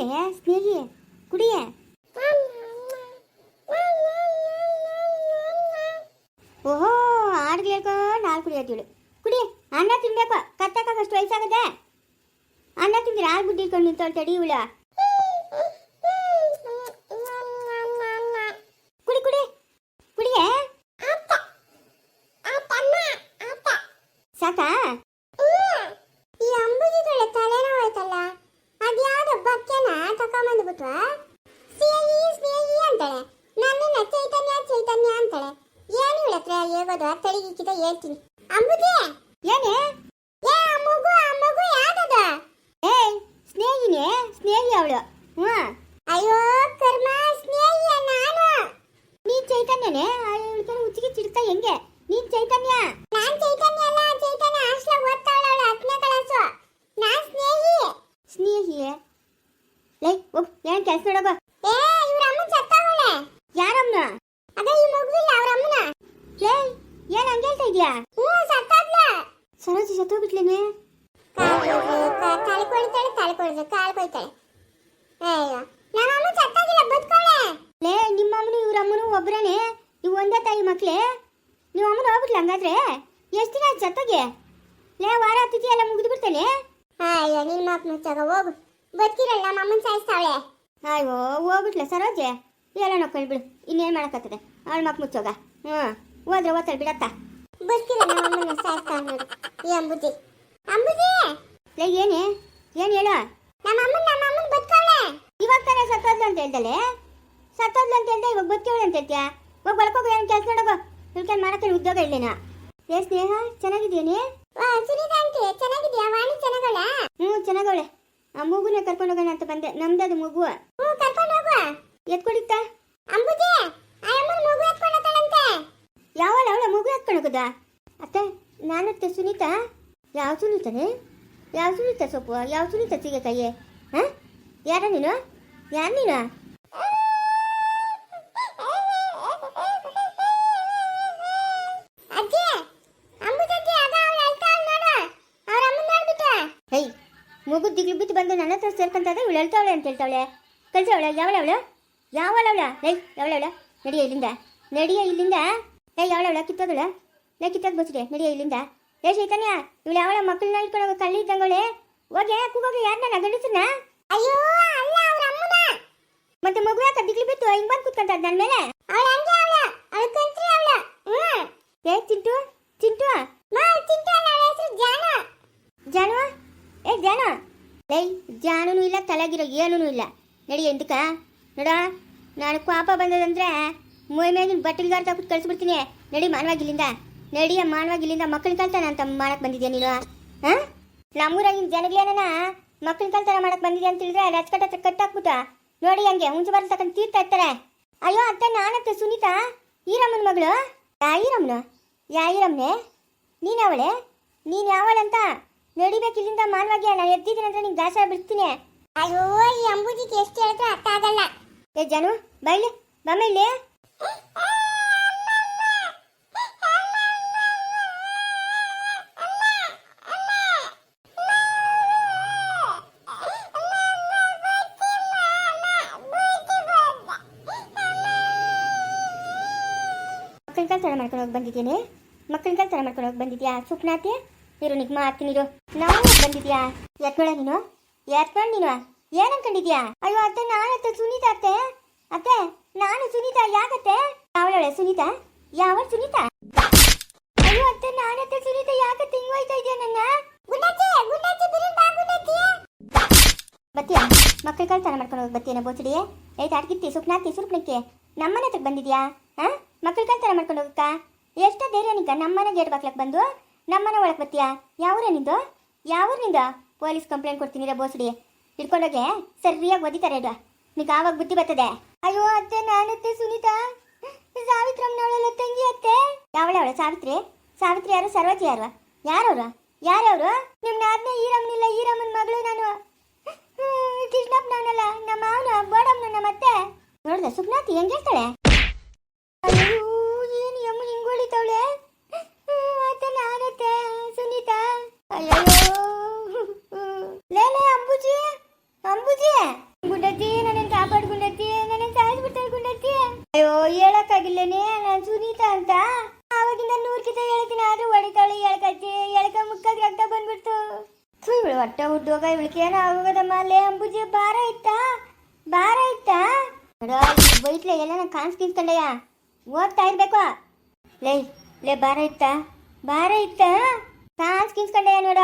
ಕುಡಿಯೇ ಸ್ನೇಹಿ ಕುಡಿಯೇ ಓಹೋ ಆಡ್ಗಳು ಹೇಳ್ಕೊಂಡು ಹಾಲು ಕುಡಿಯೋತಿಳು ಕುಡಿ ಅನ್ನ ತಿನ್ಬೇಕು ಕತ್ತಕ್ಕಾಗಷ್ಟು ವಯಸ್ಸಾಗದೆ ಅನ್ನ ತಿಂದ್ರೆ ಹಾಲು ಬುದ್ಧಿ ಇಟ್ಕೊಂಡು ನಿಂತೋಳ್ ತಡಿ ಇವಳ ಕುಡಿ ಕುಡಿ ಕುಡಿಯೇ ಸಾಕಾ ಲೈ ಹೋಗ್ ಏನ್ ಕೆಲಸ ನೋಡೋಗೋ ಏ ಇವ್ರ ಅಮ್ಮನ್ ಸತ್ತಾವಳೆ ಯಾರಮ್ಮನ ಅದೇ ಈ ಮಗುವಿಲ್ಲ ಅವ್ರ ಅಮ್ಮನ. ಲೈ ಏನ್ ಹಂಗೆ ಹೇಳ್ತಾ ಇದೀಯಾ? ಹ್ಞೂ ಸತ್ತಾದ್ಲ ಸರೋಜಿ ಸತ್ತೋಗ್ಬಿಟ್ಲೇನೆ ಕಾಲು ಕೊಳ್ತಾಳೆ ಕಾಲು ಕೊಳ್ತಾಳೆ ಕಾಲು ಕೊಳ್ತಾಳೆ ಅಯ್ಯೋ ನಮ್ಮ ಅಮ್ಮ ಸತ್ತಾಗಿಲ್ಲ ಬದುಕೋಳೆ ಲೇ ನಿಮ್ಮ ಅಮ್ಮನು ಇವ್ರ ಅಮ್ಮನು ಒಬ್ಬರೇನೆ ಇವ್ ಒಂದೇ ತಾಯಿ ಮಕ್ಳೇ? ನೀವು ಅಮ್ಮನ ಹೋಗ್ಬಿಟ್ಲ ಹಂಗಾದ್ರೆ? ಎಷ್ಟು ದಿನ ಆಯ್ತು ಸತ್ತೋಗೆ? ಲೇ ವಾರ ತಿಥಿ ಎಲ್ಲ ಮುಗಿದು ಬಿಡ್ತಾನೆ ಅಯ್ಯೋ ನಿನ್ನ ಮುಚ್ಚಾಗ ಹೋಗು. ಬದುಕಿರಲ್ಲ ನಮ್ಮ ಅಮ್ಮನ ಸಾಯಿಸ್ತಾವಳೆ ಅಯ್ಯೋ ಹೋಗ್ಬಿಟ್ಲ ಸರೋಜೆ. ಎಲ್ಲ ನೋಡ್ಕೊಂಡು ಬಿಡು ಇನ್ನೇನು ಮಾಡಕತ್ತದೆ ಅವಳ ಮಕ್ ಮುಚ್ಚೋಗ. ಹ್ಞೂ ಹೋದ್ರೆ ಓದ್ತಾಳೆ ಬಿಡತ್ತ? ಬದುಕಿರಲ್ಲ ನಮ್ಮ ಅಮ್ಮನ ಸಾಯಿಸ್ತಾವ ನೋಡು ಈ ಅಂಬುಜಿ. ಅಂಬುಜಿ! ಲೇ ಏನೇ? ಏನು ಹೇಳು? ನಮ್ಮ ಅಮ್ಮನ ನಮ್ಮ ಅಮ್ಮನ ಬದುಕೋಳೆ ಇವಾಗ ತಾನೇ ಸತ್ತೋದ್ಲು ಅಂತ ಹೇಳ್ದಲೆ? ಸತ್ತೋದ್ಲು ಅಂತ ಹೇಳ್ದೆ ಇವಾಗ ಬದುಕೇಳು ಅಂತ ಹೇಳ್ತೀಯಾ? ಹೋಗಿ ಬಳಕೋಗು ಏನು ಕೆಲಸ ನೋಡೋಗು. ಇಳ್ಕೊಂಡು ಮಾಡಕ್ಕೆ ಉದ್ಯೋಗ ಇಲ್ಲೇನಾ? ಏ ಸ್ನೇಹ ಚೆನ್ನಾಗಿದೆಯೇನೆ ವಾ ಸುನೀತಾ ಆಂಟಿ ಚೆನ್ನಾಗಿದ್ಯಾ ವಾಣಿ ಚೆನ್ನಾಗಳ ಹ್ಞೂ ಚೆನ್ನಾಗವಳೆ. ಆ ಮಗುನ ಕರ್ಕೊಂಡು ಹೋಗೋಣ ಅಂತ ಬಂದೆ. ನಮ್ದದು ಮಗು ಹ್ಞೂ ಕರ್ಕೊಂಡು ಹೋಗು ಎತ್ಕೊಡಿತ್ತ ಅಂಬುಜಿ ಆ ಅಮ್ಮನ ಮಗು ಎತ್ಕೊಂಡು ಹೋಗ್ತಾಳಂತೆ. ಯಾವಳ ಅವಳ ಮಗು ಎತ್ಕೊಂಡು ಹೋಗೋದಾ? ಅತ್ತೆ ನಾನತ್ತೆ ಸುನೀತಾ. ಯಾವ ಸುನೀತನೇ? ಯಾವ ಸುನೀತಾ ಸೊಪ್ಪು? ಯಾವ ಸುನೀತಾ ಸೀಗೆಕಾಯಿ? ಹಾಂ? ಯಾರ ನೀನು? ಯಾರು ನೀನು ಅಜ್ಜಿ ಅಂಬುಜಜ್ಜಿ ಅದ ಅವಳು ಅಳ್ತಾವಳು ನೋಡು ಅವ್ರ ಅಮ್ಮನ ನೋಡ್ಬಿಟ್ಟು ಹೈ ಮಗು ದಿಗ್ಲು ಬಿದ್ದು ಬಂದು ನನ್ನ ಹತ್ರ ಸೇರ್ಕೊಂತಾದ್ರೆ ಇವಳು ಹೇಳ್ತಾವಳೆ ಅಂತ ಹೇಳ್ತಾವಳೆ. ಕಳ್ಸವಳ? ಯಾವಳವಳು ಯಾವಳವಳ ಲೈ ಯಾವಳವಳ ನಡಿಯ ಇಲ್ಲಿಂದ. ನಡಿಯ ಇಲ್ಲಿಂದ. ಲೈ ಯಾವಳವಳ ಕಿತ್ತೋದಳ. ಲೈ, ಕಿತ್ತೋದ್ ಬಸ್ರಿ ನಡಿಯ ಇಲ್ಲಿಂದ. ಏ ಚೈತನ್ಯ, ಇವಳು ಯಾವಳ ಮಕ್ಕಳನ್ನ ಇಟ್ಕೊಂಡು ಕಳ್ಳಿ ಇದ್ದಂಗಳೆ ಹೋಗಿ, ಕೂಗೋಗಿ ಯಾರನ್ನ ಗಂಡಸನ್ನ? ಅಯ್ಯೋ, ಅಲ್ಲ, ಅವ್ರ ಅಮ್ಮನ. ಮತ್ತೆ ಮಗು ಯಾಕೆ ದಿಗ್ಲು ಬಿತ್ತು ಹಿಂಗ್ ಬಂದು ನನ್ನ ಮೇಲೆ? ಅವಳ ಹಂಗೆ ಅವಳ. ಅವಳ ಕಂತ್ರಿ ಅವಳ. ಹ್ಮ್. ಏ, ಚಿಂಟು ಚಿಂಟು. ಮಾ ಚಿಂಟು ಅಲ್ಲ ಅವಳ ಹೆಸರು ಜಾನ. ಜಾನು? ಏ, ಜಾನು? ಲೈ ಜಾನೂ ಇಲ್ಲ ತಲೆಗಿರೋ ಏನೂ ಇಲ್ಲ. ನಡಿ ಎಂತಕ ನೋಡ, ನಾನು ಪಾಪ ಬಂದದಂದ್ರೆ ಮೈ ಮೇಗಿನ ಬಟ್ಟಲ್ಗಾರ ತಗೊಂಡು ಕಳಿಸ್ಬಿಡ್ತೀನಿ. ನಡಿ ಮಾನವಾಗಿಲ್ಲಿಂದ. ನಡಿ ಮಾನವಾಗಿಲ್ಲಿಂದ ಮಕ್ಕಳ ಕಲ್ತಾನ ಅಂತ ಮಾಡಕ್ಕೆ ಬಂದಿದ್ಯಾ ನೀನು? ಹಾಂ? ನಮ್ಮೂರಾಗಿನ ಜನಗಳೇನ ಮಕ್ಕಳ ಕಲ್ತಾನ ಮಾಡಕ್ಕೆ ಬಂದಿದ್ಯಾ ಅಂತ ಹೇಳಿದ್ರೆ ರಚಕಟ್ಟ ಹತ್ರ ಕಟ್ಟಾಕ್ಬಿಟ್ಟ. ನೋಡಿ ಹಂಗೆ ಹುಂಚು ಬಾರ ತಗೊಂಡು ತೀರ್ತಾ ಇರ್ತಾರೆ. ಅಯ್ಯೋ, ಅತ್ತೆ ನಾನತ್ತೆ ಸುನೀತಾ. ಈರಮ್ಮನ ಮಗಳು? ಯಾ ಈರಮ್ಮನ ಯಾ ನೀನು ಅವಳೆ ನೀನು ಯಾವಳಂತ? ನಡಿಬೇಕು ಇಲ್ಲಿಂದ ಮಾನವಾಗಿ ನಾನು ಎದ್ದಿದ್ದೀನಿ ಅಂದ್ರೆ ನಿಂಗೆ ದಾಸ ಬಿಡ್ತೀನಿ. ಅಯ್ಯೋ ಈ ಅಂಬುಜಿಗೆ ಎಷ್ಟು ಹೇಳಿದ್ರೆ ಅರ್ಥ ಆಗಲ್ಲ. ಏ ಜಾನು ಬೈಲಿ ಬಮ್ಮ ಇಲ್ಲಿ. ಮಕ್ಕಳ ಕಲ್ತನ ಮಾಡ್ಕೊಂಡು ಹೋಗಿ ಬಂದಿದ್ದೀನಿ. ಮಕ್ಕಳ ಕಲ್ತನ ಮಾಡ್ಕೊಂಡು ಹೋಗಿ ಬಂದಿದ್ಯಾ ಸುಪ್ನಾತಿ ಇರು, ನಿಗ್ ಮಾಡ್ತೀನಿ ಇರು. ನಾವು ಬಂದಿದ್ಯಾ? ಎತ್ಕೊಳ ನೀನು? ಎತ್ಕೊಂಡು ನೀನು? ಏನ್ ಅನ್ಕೊಂಡಿದ್ಯಾ? ಅಯ್ಯೋ, ಅತ್ತೆ ನಾನತ್ತೆ ಸುನೀತಾ ಅತ್ತೆ. ಅತ್ತೆ, ನಾನು ಸುನೀತಾ, ಯಾಕತ್ತೆ? ಯಾವಳವಳೆ ಸುನೀತಾ? ಯಾವ ಸುನೀತಾ? ಅಯ್ಯೋ, ಅತ್ತೆ ನಾನತ್ತೆ ಸುನೀತಾ, ಯಾಕೆ ತಿಂಗೋಯ್ತಾ ಇದೆಯಾ ನನ್ನ? ಬತ್ತೀಯಾ? ಮಕ್ಕಳ ಕಲ್ತನ ಮಾಡ್ಕೊಂಡು ಹೋಗಿ ಬತ್ತೀಯನ ಬೋಚಡಿ ಏ ಅಡ್ಗಿತ್ತಿ ಸುಪ್ನಾತಿ ಸುರ್ಪನಕ್ಕೆ ನಮ್ಮನೆ ಹತ್ರಕ್ಕೆ ಬಂದಿದ್ಯಾ? ಹಾ? ಮಕ್ಕಳ ಕಲ್ತನ ಮಾಡ್ಕೊಂಡು ಹೋಗಕ್ಕ? ಎಷ್ಟ ಧೈರ್ಯ ನಿಕ್ಕ ನಮ್ಮನೆ ಗೇಟ್ ಬಾಕ್ಲಕ್ ಬಂದು? ನಮ್ಮನೆ ಒಳಗೆ ಬತ್ತೀಯಾ ಯಾವೂರ ನಿಂದು? ಯಾವೂರ ಪೊಲೀಸ್ ಕಂಪ್ಲೇಂಟ್ ಕೊಡ್ತೀನಿ ರೀ ಬೋಸಡಿ ಹಿಡ್ಕೊಂಡೋಗೆ ಸರಿಯಾಗಿ ಒದಿತಾರೆ ಇದು ನಿಂಗೆ ಆವಾಗ ಬುದ್ಧಿ ಬರ್ತದೆ. ಅಯ್ಯೋ ಅತ್ತೆ ನಾನತ್ತೆ ಸುನೀತಾ. ಸಾವಿತ್ರಮ್ಮನವಳೆಲ್ಲ ತಂಗಿ ಅತ್ತೆ. ಯಾವಳೆ ಅವಳು? ಸಾವಿತ್ರಿ? ಸಾವಿತ್ರಿ ಯಾರು? ಸರ್ವತಿ ಯಾರು? ಯಾರವ್ರು? ಯಾರವ್ರು ನಿಮ್ಮ ನಾದ್ನ ಈರಮ್ಮನಿಲ್ಲ ಈರಮ್ಮನ ಮಗಳು ನಾನು. ಕೃಷ್ಣಪ್ಪನವನಲ್ಲ, ನಮ್ಮ ಮಾವನ ಬೋಡಮ್ಮನ ನಮ್ಮ ಅತ್ತೆ ನೋಡ್ದ ಸುಗ್ನಾತಿ, ಹೆಂಗೆ ಹೇಳ್ತಾಳೆ? ಅಯ್ಯೋ, ಏನು ಯಮ್ಮ ಹಿಂಗೆ ಹೊಡಿತಾವಳೆ ಅತ್ತೆ ನಾನತ್ತೆ ಸುನೀತಾ. ಅಯ್ಯೋ ಲೇ ಅಂಬುಜಿ ಅಂಬುಜಿ. ಗುಂಡತ್ತಿ ನನ್ನ ಕಾಪಾಡ್ ಗುಂಡತ್ತಿ ನನ್ನ ಸಾಯಿಸ್ ಬಿಡ್ತಾಳೆ ಗುಂಡತ್ತಿ ಅಯ್ಯೋ ಹೇಳಕ್ಕಾಗಿಲ್ಲನೆ ನಾನು ಸುನೀತಾ ಅಂತ. ಅವಾಗಿಂದ ನೂರ್ ಕಿತ ಹೇಳ್ತೀನಿ ಆದ್ರೂ ಹೊಡಿತಾಳೆ ಹೇಳ್ಕತ್ತಿ ಹೇಳ್ಕ ಮುಕ್ಕಾಗ ರಕ್ತ ಬಂದ್ಬಿಡ್ತು. ಥೂ, ಇವಳು ಹೊಟ್ಟೆ ಹುಟ್ಟೋಗ ಇವಳಿಗೇನ ಆಗೋಗದಮ್ಮ. ಲೇ, ಅಂಬುಜಿ, ಭಾರ ಇತ್ತಾ ಭಾರ ಇತ್ತಾ ಬೈತ್ಲೆ ಎಲ್ಲ ನಾನು ಕಾಣಿಸ್ಕಿಸ್ತಂಡಯ್ಯ ಓದ್ತಾ ಇರ್ಬೇಕು. ಲೇ ಲೇ, ಭಾರ ಇತ್ತಾ ಭಾರ ಇತ್ತಾ? ಕಾನ್ಸ್ ಕಿನ್ಸ್ಕೊಂಡೆ ನೋಡ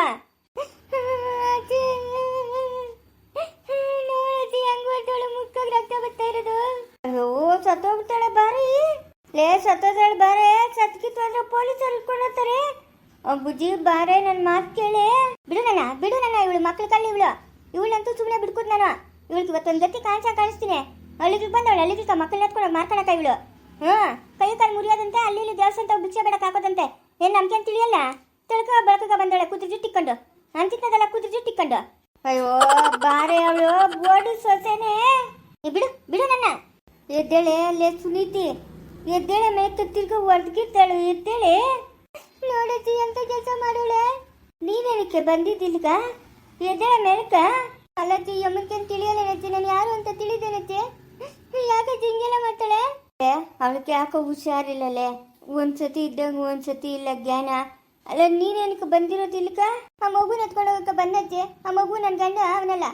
ಸತ್ತೋಗ್ಬಿಡ್ತಾಳೆ ಬಾರಿ. ಲೇ ಸತ್ತೋದಾಳೆ ಬಾರೆ. ಸತ್ಕಿತ್ತು ಅಂದ್ರೆ ಪೊಲೀಸರು ಇಟ್ಕೊಂಡೋಗ್ತಾರೆ ಬುಜ್ಜಿ, ಬಾರೆ ನನ್ನ ಮಾತು ಕೇಳಿ. ಬಿಡು ನನ್ನ ಬಿಡು ನನ್ನ ಇವಳು ಮಕ್ಳ ಕಳ್ಳಿ ಇವಳು. ಇವಳಂತೂ ಸುಮ್ಮನೆ ಬಿಡ್ಕೊಡ್ ನಾನು. ಇವಳಿಗೆ ಇವತ್ತೊಂದು ಗತಿ ಕಾಣಿಸ ಕಾಣಿಸ್ತೀನಿ. ಅಲ್ಲಿಗೆ ಬಂದವಳು ಅಲ್ಲಿಗೆ ಮಕ್ಕಳನ್ನ ಎತ್ಕೊಂಡು ಮಾರ್ಕೊಳಕ ಇವಳು. ಹ್ಮ್, ಕೈ ಕಾಲು ಮುರಿಯೋದಂತೆ, ಅಲ್ಲಿ ಇಲ್ಲಿ ದೇವಸ್ಥಾನ ಭಿಕ್ಷೆ ಬೇಡಕ್ಕೆ ಹಾಕೋದಂತೆ. ಏನ್ ನಮ್ಗೆ ಅಂತ ತಿಳಿಯಲ್ಲ? ತಿಳ್ಕ ಬಳಕ ಬಂದಾಳೆ ಕೂತು ಜುಟ್ಟಿಕ್ಕೊಂಡು ಅಂತಿದ್ದಲ್ಲ ಕೂತು ಜುಟ್ಟಿಕೊಂಡು ಅಯ್ಯೋ, ಬಾರೆ ಅವಳು ಬೋಡಿ ಸೊಸೆನೆ. ಬಿಡು ಬಿಡು ನನ್ನ. ಎದ್ದೇಳೆ ಅಲ್ಲೇ ಸುನೀತಿ. ಎದ್ದೇಳೆ ಮೇಲೆ ತಿರ್ಗ ಹೊಡೆದ್ಗಿರ್ತಾಳು ಎದ್ದೇಳೆ ನೋಡಜ್ಜಿ ಎಂತ ಕೆಲಸ ಮಾಡೋಳೆ? ನೀನೇನಕ್ಕೆ ಬಂದಿದ್ದಿಲ್ಗ ಎದ್ದೇಳೆ ಮೇಲ್ಕ ಅಲ್ಲಜ್ಜಿ ಅಂತ ತಿಳಿಯಲ್ಲ ನಜ್ಜಿ, ನಾನು ಯಾರು ಅಂತ ತಿಳಿದೇನಜ್ಜಿ ಯಾಕೆ ಹಿಂಗೆಲ್ಲ ಮಾತಾಳೆ ಅವಳಿಗೆ ಯಾಕೋ ಹುಷಾರಿಲ್ಲಲೇ? ಒಂದ್ಸತಿ ಒಂದು ಸತಿ ಇಲ್ಲ ಜ್ಞಾನ. ಅಲ್ಲ ನೀನೇನಕ್ಕೆ ಬಂದಿರೋದಿಲ್ಕ ಆ ಮಗುನ ಎತ್ಕೊಂಡು ಹೋಗಕ್ಕೆ ಬಂದಜ್ಜೆ ಆ ಮಗು ನನ್ನ ಗಂಡ ಅವನಲ್ಲ.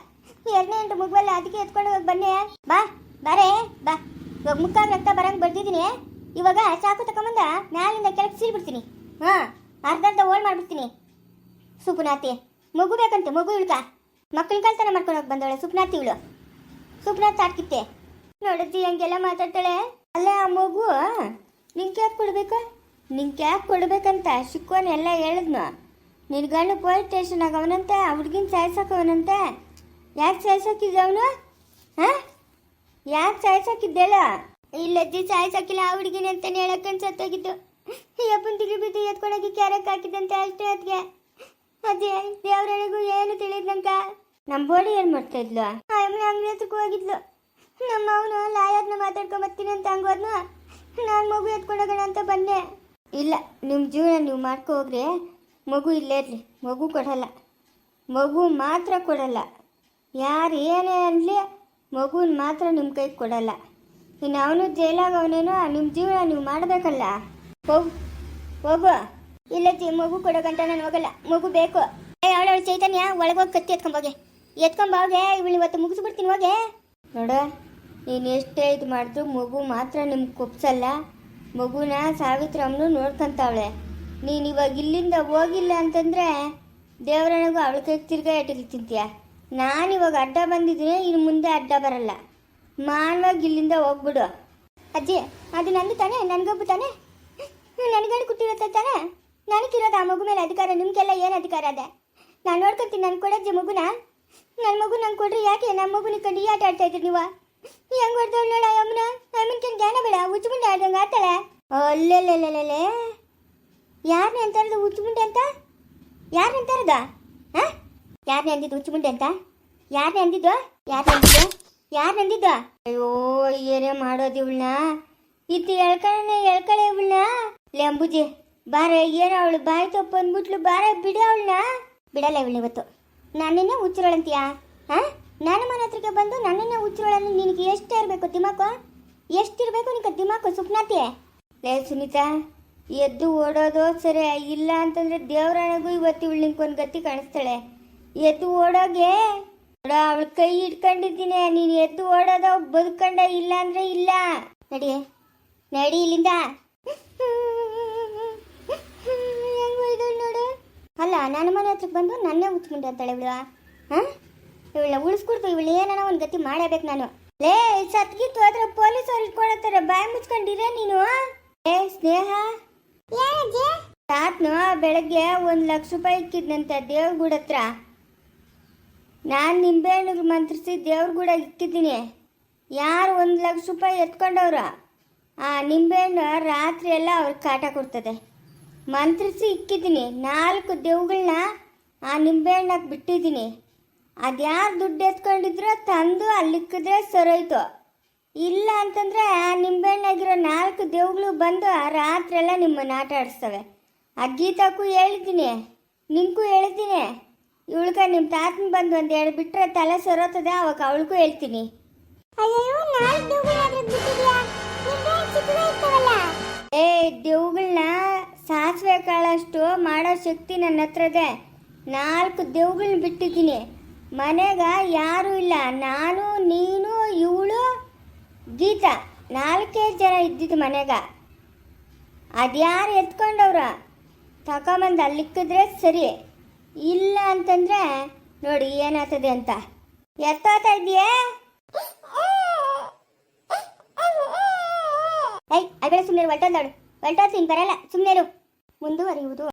ಎರಡನೇ ಎಂಟು ಮಗುವಲ್ಲ, ಅದಕ್ಕೆ ಎತ್ಕೊಂಡು ಹೋಗಕ್ಕೆ ಬನ್ನೆ ಬಾ, ಬಾರೇ, ಬಾ. ಇವಾಗ ಮುಕ್ಕಾಗ ರಕ್ತ ಬರಂಗ್ ಬರ್ದಿದ್ದೀನಿ. ಇವಾಗ ಚಾಕು ತಗೊಂಬಂದ ಮ್ಯಾಲಿಂದ ಕೆಳಗೆ ಸೀಳ್ಬಿಡ್ತೀನಿ. ಹಾಂ ಅರ್ಧ ಅರ್ಧ ಓಡ್ ಮಾಡ್ಬಿಡ್ತೀನಿ. ಸುಪ್ನಾತಿ, ಮಗು ಬೇಕಂತೆ, ಮಗು ಇಳ್ಕ. ಮಕ್ಕಳ ಕಲ್ತನ ಮಾಡ್ಕೊಂಡು ಹೋಗಿ ಬಂದವಳೆ, ಸುಪ್ನಾತಿ ಇವಳು. ಸುಪ್ನಾಥ್ ಸಾಕಿತ್ತೆ ನೋಡಜ್ಜಿ ಹಂಗೆಲ್ಲ ಮಾತಾಡ್ತಾಳೆ. ಅಲ್ಲ, ಆ ಮಗು ನಿಂಗೆ ಯಾಕೆ ಕೊಡಬೇಕು? ನಿಂಗೆ ಯಾಕೆ ಕೊಡಬೇಕಂತ ಶಿಕ್ಕೋನ್ ಎಲ್ಲ ಹೇಳಿದ್ನು. ನಿನ್ನ ಗಂಡು ಪೊಲೀಸ್ ಸ್ಟೇಷನ್ ಆಗವನಂತೆ, ಆ ಹುಡ್ಗಿನ ಸಾಯ್ಸಕ್ಕವನಂತೆ ಯಾಕೆ ಸಾಯ್ಸಕ್ಕಿದ್ದ ಅವನು? ಹಾಂ? ಯಾಕೆ ಸಾಯ್ಸಕ್ಕಿದ್ದೇಳ ಇಲ್ಲಜ್ಜಿ ಸಾಯ್ಸಕ್ಕಿಲ್ಲ ಆ ಹುಡುಗಿನ ಅಂತಾನೆ ಹೇಳಕ್ಕಂತ ಸತ್ತೋಗಿದ್ದು ಯಪ್ಪನ್ ತಿಳಿ ಬಿದ್ದು ಎತ್ಕೊಂಡೋಗಿ ಕ್ಯಾರಕ್ ಹಾಕಿದಂತೆ ಅಷ್ಟೇ ಅದ್ಗೆ. ಅದೇ ದೇವ್ರನಿಗೂ ಏನು ತಿಳಿದ್ನಂಕ ನಮ್ಮ ಬೋಡಿ ಏನು ಮಾಡ್ತಾ ಇದ್ಲು? ಆಯಮ್ಮನ ಅಂಗಡಿ ಹತ್ರಕ್ಕೆ ಹೋಗಿದ್ಲು. ನಮ್ಮ ಅವನು ಲಾಯರ್ನ ಮಾತಾಡ್ಕೊಂಡ್ ಬರ್ತೀನಿ ಅಂತ ಹಂಗೋದ್ನು ನಾನು ಮಗು ಎತ್ಕೊಂಡೋಗೋಣ ಅಂತ ಬಂದೆ. ಇಲ್ಲ ನಿಮ್ಮ ಜೀವನ ನೀವು ಮಾಡ್ಕೊ ಹೋಗ್ರಿ. ಮಗು ಇಲ್ಲೇ ಇರಲಿ. ಮಗು ಕೊಡಲ್ಲ. ಮಗು ಮಾತ್ರ ಕೊಡಲ್ಲ. ಯಾರು ಏನೇ ಅನ್ಲಿ ಮಗುನ ಮಾತ್ರ ನಿಮ್ಮ ಕೈಗೆ ಕೊಡಲ್ಲ. ಇನ್ನು ಅವನು ಜೈಲಾಗ ಅವನೇನೋ ನಿಮ್ಮ ಜೀವನ ನೀವು ಮಾಡಬೇಕಲ್ಲ. ಹೋಗು. ಹೋಗು. ಇಲ್ಲ ಜಿ, ಮಗು ಕೊಡೋ ಗಂಟ ನಾನು ಹೋಗಲ್ಲ. ಮಗು ಬೇಕು. ಅವಳವಳು ಚೈತನ್ಯ ಒಳಗೋಗಿ ಕತ್ತಿ ಎತ್ಕೊಂಬೋಗೆ ಎತ್ಕೊಂಬೋಗೆ ಇವಳು ಇವತ್ತು ಮುಗಿಸ್ಬಿಡ್ತೀನಿ ಹೋಗೆ. ನೋಡ. ನೀನು ಎಷ್ಟೇ ಇದು ಮಾಡಿದ್ರು ಮಗು ಮಾತ್ರ ನಿಮ್ಗೆ ಕೊಪ್ಸಲ್ಲ? ಮಗುನ ಸಾವಿತ್ರಮ್ಮನು ನೋಡ್ಕೊಂತಾವಳೆ. ನೀನು ಇವಾಗ ಇಲ್ಲಿಂದ ಹೋಗಿಲ್ಲ ಅಂತಂದರೆ ದೇವರನಿಗೂ ಅವಳ ಕೈಗೆ ತಿರ್ಗಾ ಇಟ್ಟಿಗೆ ತಿಂತೀಯ? ನಾನು ಇವಾಗ ಅಡ್ಡ ಬಂದಿದ್ದೀನಿ ಇನ್ನು ಮುಂದೆ ಅಡ್ಡ ಬರಲ್ಲ. ಮಾನವಾಗಿ ಇಲ್ಲಿಂದ ಹೋಗ್ಬಿಡು. ಅಜ್ಜಿ, ಅದು ನಂದು ತಾನೇ? ನನಗೊಬ್ಬ ತಾನೇ? ನನಗೇನು ಕುಟ್ಟಿರುತ್ತೆ ತಾನೇ? ನನಗಿರೋದು ಆ ಮಗು ಮೇಲೆ ಅಧಿಕಾರ, ನಿಮಗೆಲ್ಲ ಏನು ಅಧಿಕಾರ ಅದೇ? ನಾನು ನೋಡ್ಕೊತೀನಿ ನಾನು ಕೊಡಜ್ಜಿ ಮಗುನ. ನನ್ನ ಮಗು ನಂಗೆ ಕೊಡ್ರಿ, ಯಾಕೆ ನಮ್ಮ ಮಗುನ ಕಂಡು ಆಟ ಆಡ್ತಾ ಇದ್ರಿ ನೀವು? ಹೆಂಗ್ ಹೊಡೆದವಳು ನೋಡ ಅಮ್ಮನ ಅಮ್ಮನ್ಕೇನು ಜ್ಞಾನ ಬೇಡ ಉಚ್ಚುಮುಂಡೆ ಆಡ್ದಂಗೆ ಆಡ್ತಾಳೆ. ಅಲ್ಲೆಲ್ಲೆಲ್ಲೆಲ್ಲೆ ಯಾರನ್ನ ಅಂತಾರದು ಹುಚ್ಚುಮುಂಡೆ ಅಂತ? ಯಾರನ್ನ ಅಂತಾರದ? ಹಾ ಯಾರನ್ನ ಅಂದಿದ್ದು ಉಚ್ಚುಮುಂಡೆ ಅಂತ? ಯಾರನ್ನ ಅಂದಿದ್ದು? ಯಾರನ್ನ ಅಂದಿದ್ದು? ಯಾರನ್ನ ಅಂದಿದ್ದು? ಅಯ್ಯೋ, ಏನೇ ಮಾಡೋದು ಇವಳನ್ನ? ಇತ್ತು ಎಳ್ಕಳನೆ ಎಳ್ಕಳೆ ಇವಳನ್ನ? ಲೇ, ಅಂಬುಜಿ, ಬಾರ, ಏನೋ ಅವಳು ಬಾಯಿ ತಪ್ಪು ಅಂದ್ಬಿಟ್ಲು ಬಾರ ಬಿಡ ಅವಳನ್ನ. ಬಿಡಲ್ಲ ಇವಳು ಇವತ್ತು. ನಾನೇನೇ ಹುಚ್ಚಿರೋಳಂತೀಯ ಹಾ ನನ್ನ ಮನೆ ಹತ್ರಕ್ಕೆ ಬಂದು ನನ್ನನ್ನೇ ಹುಚ್ಚಿರೋಳನ್ನು ನಿನಗೆ ಎಷ್ಟು ಇರಬೇಕು ತಿಮ್ಮಕ್ಕ? ಎಷ್ಟಿರಬೇಕು ನಿನಗೆ ತಿಮ್ಮಕ್ಕ ಸುಪ್ನಾತಿ? ಲೇ ಸುನೀತಾ, ಎದ್ದು ಓಡೋದೋ ಸರಿ ಇಲ್ಲ ಅಂತಂದ್ರೆ ದೇವರಾಣಗೂ ಇವತ್ತು ಇವಳು ಒಂದು ಗತಿ ಕಾಣಿಸ್ತಾಳೆ. ಎದ್ದು ಓಡೋಗೆ? ನೋಡ, ಅವಳ ಕೈ ಇಟ್ಕೊಂಡಿದ್ದೀನಿ ನೀನು ಎದ್ದು ಓಡೋದ ಬದುಕೊಂಡ ಇಲ್ಲ ಅಂದರೆ ಇಲ್ಲ. ನಡಿ ನಡಿ ಇಲ್ಲಿಂದ. ನೋಡು? ಅಲ್ಲ ನನ್ನ ಮನೆ ಹತ್ರಕ್ಕೆ ಬಂದು ನನ್ನೇ ಉಚ್ಕೊಂಡೆ ಅಂತಾಳೆ ಇವಳು ಹಾ ಇವಳ ಉಳಿಸ್ಕೊಡ್ತು ಇವಳು ಏನಾನ ಒಂದು ಗತಿ ಮಾಡಬೇಕು ನಾನು. ಲೇ ಸತ್ಗಿತ್ತು ಪೊಲೀಸ್ ಪೊಲೀಸರು ಇಟ್ಕೊಳತ್ತಾರೆ ಬಾಯಿ ಮುಚ್ಕೊಂಡಿರೇ ನೀನು? ಏ ಸ್ನೇಹ? ತಾತ್ನು ಬೆಳಗ್ಗೆ ಒಂದು ಲಕ್ಷ ರೂಪಾಯಿ ಇಕ್ಕಿದ್ನಂತೆ ದೇವ್ರಗೂಡ ಹತ್ರ. ನಾನು ನಿಂಬೆಹಣ್ಣು ಮಂತ್ರಿಸಿ ದೇವ್ರಗೂಡ ಇಕ್ಕಿದ್ದೀನಿ. ಯಾರು ಒಂದು ಲಕ್ಷ ರೂಪಾಯಿ ಎತ್ಕೊಂಡವ್ರ? ಆ ನಿಂಬೆಹಣ್ಣು ರಾತ್ರಿ ಎಲ್ಲ ಅವ್ರಿಗೆ ಕಾಟ ಕೊಡ್ತದೆ. ಮಂತ್ರಿಸಿ ಇಕ್ಕಿದ್ದೀನಿ ನಾಲ್ಕು ದೇವ್ಗಳನ್ನ ಆ ನಿಂಬೆಹಣ್ಣಕ್ಕೆ ಬಿಟ್ಟಿದ್ದೀನಿ. ಅದ್ಯಾರು ದುಡ್ಡು ಎತ್ಕೊಂಡಿದ್ರೋ ತಂದು ಅಲ್ಲಿಕ್ಕಿದ್ರೆ ಸರೋಯ್ತು ಇಲ್ಲ ಅಂತಂದರೆ ನಿಂಬೆಹಣ್ಣಾಗಿರೋ ನಾಲ್ಕು ದೇವ್ಗಳು ಬಂದು ಆ ರಾತ್ರಿ ಎಲ್ಲ ನಿಮ್ಮನ್ನ ಆಟ ಆಡಿಸ್ತವೆ ಆ ಗೀತಾಕ್ಕೂ ಹೇಳಿದ್ದೀನಿ ನಿಂಗೂ ಹೇಳಿದ್ದೀನಿ. ಇವಳ್ಕ ನಿಮ್ಮ ತಾತನ ಬಂದು ಒಂದು ಎರಡು ಬಿಟ್ಟರೆ ತಲೆ ಸರೋತದೆ ಅವಾಗ ಅವಳಿಗೂ ಹೇಳ್ತೀನಿ. ಏ ದೇವ್ಗಳನ್ನ ಸಾಸಿವೆ ಕಾಳಷ್ಟು ಮಾಡೋ ಶಕ್ತಿ ನನ್ನ ಹತ್ರದೇ ನಾಲ್ಕು ದೇವ್ಗಳನ್ನ ಬಿಟ್ಟಿದ್ದೀನಿ. ಮನೆಗ ಯಾರೂ ಇಲ್ಲ. ನಾನು, ನೀನು, ಇವಳು, ಗೀತಾ. ನಾಲ್ಕೇ ಜನ ಇದ್ದಿದ್ದು ಮನೆಗ. ಅದ್ಯಾರು ಎತ್ಕೊಂಡವ್ರ? ತಗೊಂಬಂದು ಅಲ್ಲಿಕ್ಕಿದ್ರೆ ಸರಿ. ಇಲ್ಲ ಅಂತಂದ್ರೆ ನೋಡಿ ಏನಾಗ್ತದೆ ಅಂತ. ಎತ್ತೋತಾ ಇದೆಯೇ ಐ ಅದೇ ಸುಮ್ಮನೆ ಹೊಲ್ಟೋದಾಳು ಹೊಲ್ಟೋತೀನಿ ಬರಲ್ಲ. ಸುಮ್ಮನೆ ಮುಂದುವರಿಯುವುದು.